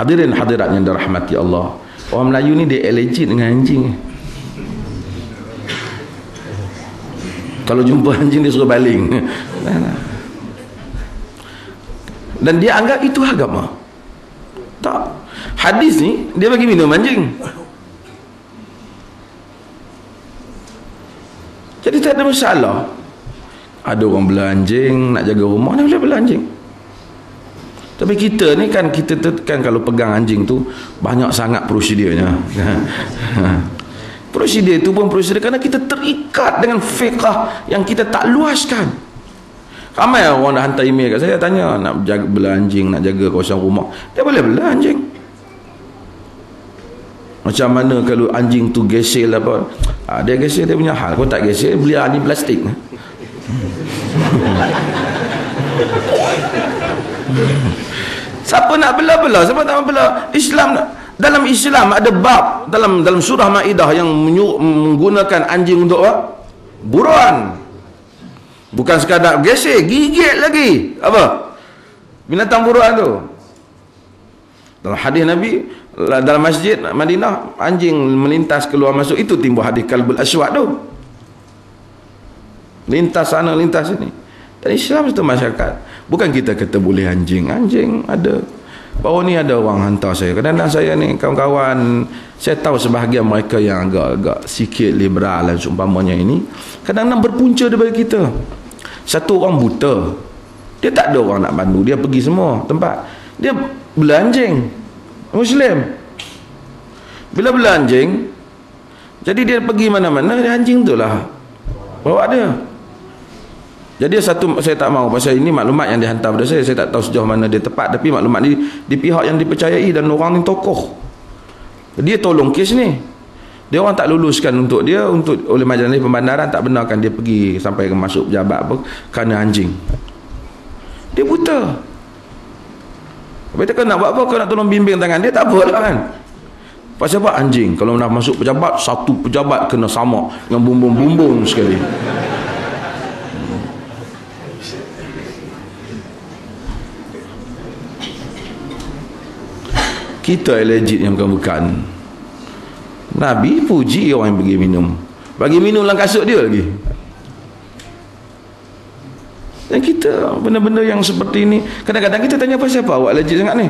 hadirin hadirat yang dirahmati Allah. Orang Melayu ni dia allergic dengan anjing. Kalau jumpa anjing dia suruh baling. Dan dia anggap itu agama. Tak. Hadis ni dia bagi minum anjing. Jadi tak ada masalah. Ada orang bela anjing nak jaga rumah dia boleh bela anjing tapi kita ni kan kita kan kalau pegang anjing tu banyak sangat prosedurnya. Prosedur itu pun prosedur kerana kita terikat dengan fiqah yang kita tak luaskan. Ramai orang dah hantar email kat saya tanya nak jaga bela anjing nak jaga kawasan rumah? Dia boleh bela anjing. Macam mana kalau anjing tu gesel apa? Ha, dia gesel dia punya hal. Kau tak gesel beli anjing plastik siapa nak bela-bela siapa tak bela Islam? Dalam Islam ada bab dalam dalam surah Maidah yang menggunakan anjing untuk apa? Buruan. Bukan sekadar gesek gigit lagi. Apa? Binatang buruan tu. Dalam hadis Nabi dalam masjid Madinah anjing melintas keluar masuk. Itu timbul hadis kalbul aswad tu. Lintas sana lintas sini dan Islam itu masyarakat. Bukan kita kata boleh anjing. Anjing ada. Baru ni ada orang hantar saya. Kadang-kadang saya ni kawan-kawan saya tahu sebahagian mereka yang agak-agak sikit liberal dan seumpamanya ini. Kadang-kadang berpunca daripada kita. Satu orang buta. Dia tak ada orang nak bantu. Dia pergi semua tempat. Dia belanjing muslim. Bila belanjing jadi dia pergi mana-mana dia anjing tu lah. Bawa dia jadi satu saya tak mahu pasal ini maklumat yang dihantar pada saya saya tak tahu sejauh mana dia tepat tapi maklumat ni di pihak yang dipercayai dan orang ni tokoh. Dia tolong kes ni. Dia orang tak luluskan untuk dia untuk oleh majlis pembandaran tak benarkan dia pergi sampai ke masuk pejabat apa kerana anjing. Dia buta. Tapi tak nak buat apa kau nak tolong bimbing tangan dia tak apa lah kan. Pasal apa anjing kalau nak masuk pejabat satu pejabat kena sama dengan bumbung-bumbung sekali. Kita legit yang bukan-bukan. Nabi puji orang yang pergi minum. Bagi minum dalam kasut dia lagi. Dan kita benda-benda yang seperti ini kadang-kadang kita tanya apa siapa awak legit sangat ni?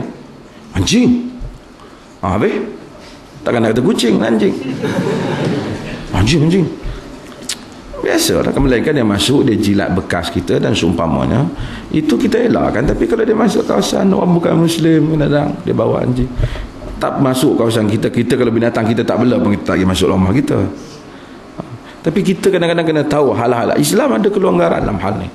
Anjing. Ah, habis? Takkan nak kata kucing anjing. Anjing anjing biasa lah melainkan dia masuk dia jilat bekas kita dan seumpamanya itu kita elakkan. Tapi kalau dia masuk kawasan orang bukan muslim kadang dia bawa anjing. Tak masuk kawasan kita kita kalau binatang kita tak bela pun kita tak masuk rumah kita. Tapi kita kadang-kadang kena tahu hal-hal. Islam ada kelonggaran dalam hal ni